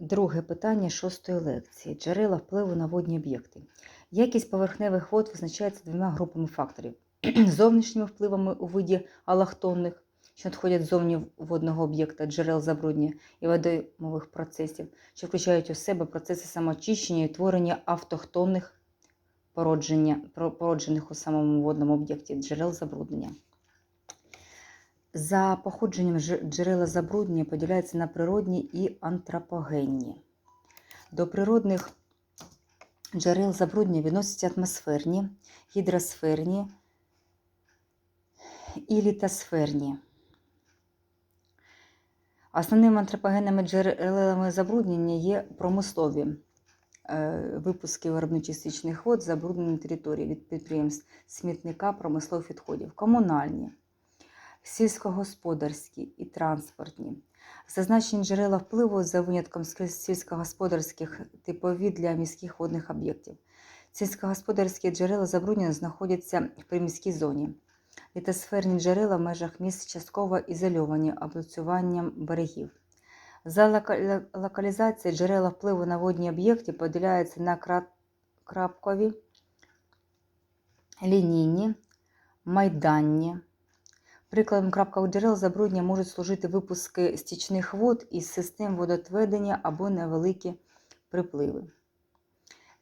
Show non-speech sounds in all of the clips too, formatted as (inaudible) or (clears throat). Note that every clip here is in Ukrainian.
Друге питання шостої лекції. Джерела впливу на водні об'єкти. Якість поверхневих вод визначається двома групами факторів: (clears throat) зовнішніми впливами у виді алахтонних, що надходять ззовні водного об'єкта, джерел забруднення і водоймових процесів, що включають у себе процеси самоочищення і утворення автохтонних породжених у самому водному об'єкті джерел забруднення. За походженням джерела забруднення поділяються на природні і антропогенні. До природних джерел забруднення відносяться атмосферні, гідросферні і літосферні. Основними антропогенними джерелами забруднення є промислові е, випуски виробничих стічних вод, забруднені території від підприємств смітника, промислових відходів, комунальні, сільськогосподарські і транспортні. Зазначені джерела впливу за винятком сіль- сільськогосподарських типові для міських водних об'єктів. Сільськогосподарські джерела забруднення знаходяться в приміській зоні. Літосферні джерела в межах міст частково ізольовані облицюванням берегів. За локалізацією джерела впливу на водні об'єкти поділяються на крапкові, лінійні, майданні. Прикладом крапкових джерел забруднення можуть служити випуски стічних вод із систем водотведення або невеликі припливи.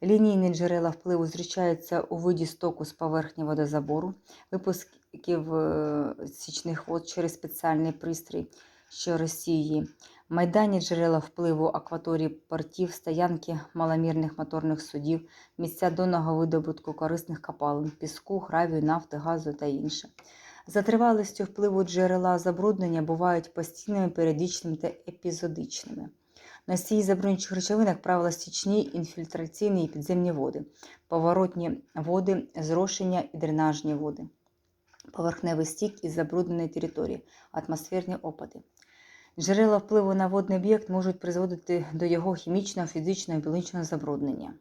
Лінійні джерела впливу зустрічаються у виді стоку з поверхні водозабору, випусків е, стічних вод через спеціальний пристрій, що розсіює. Майданні джерела впливу акваторії портів, стоянки маломірних моторних судів, місця донного видобутку корисних копалин, піску, гравію, нафти, газу та інше. За тривалістю впливу джерела забруднення бувають постійними, періодичними та епізодичними. Носії забруднюючих речовин, як правило, стічні, інфільтраційні і підземні води, поворотні води, зрошення і дренажні води, поверхневий стік із забрудненої території, атмосферні опади. Джерела впливу на водний об'єкт можуть призводити до його хімічного, фізичного і біологічного забруднення.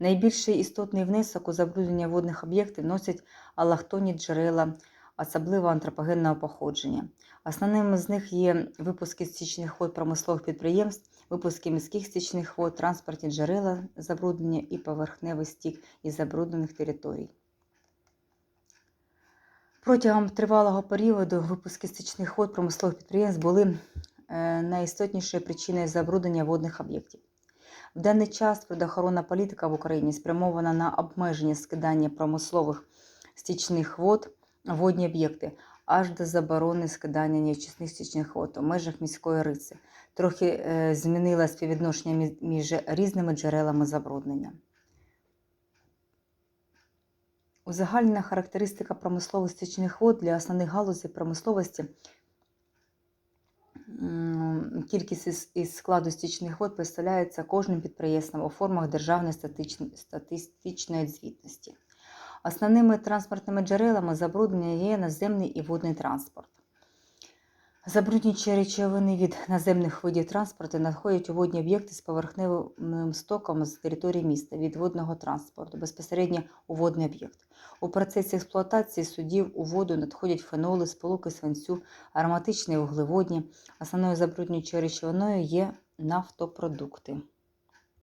Найбільший істотний внесок у забруднення водних об'єктів носять алахтонні джерела, особливо антропогенного походження. Основними з них є випуски стічних вод промислових підприємств, випуски міських стічних вод, транспортні джерела забруднення і поверхневий стік із забруднених територій. Протягом тривалого періоду випуски стічних вод промислових підприємств були е, найістотнішою причиною забруднення водних об'єктів. В даний час природоохоронна політика в Україні спрямована на обмеження скидання промислових стічних вод в водні об'єкти аж до заборони скидання неочисних стічних вод у межах міської риси. Трохи е, змінила співвідношення між різними джерелами забруднення. Узагальнена характеристика промислових стічних вод для основних галузей промисловості Кількість із, із складу стічних вод представляється кожним підприємством у формах державної статистичної звітності. Основними транспортними джерелами забруднення є наземний і водний транспорт. Забруднюючі речовини від наземних видів транспорту надходять у водні об'єкти з поверхневим стоком з території міста від водного транспорту, безпосередньо у водний об'єкт. У процесі експлуатації судів у воду надходять феноли, сполуки свинцю, ароматичні вуглеводні. Основною забруднюючою речовиною є нафтопродукти.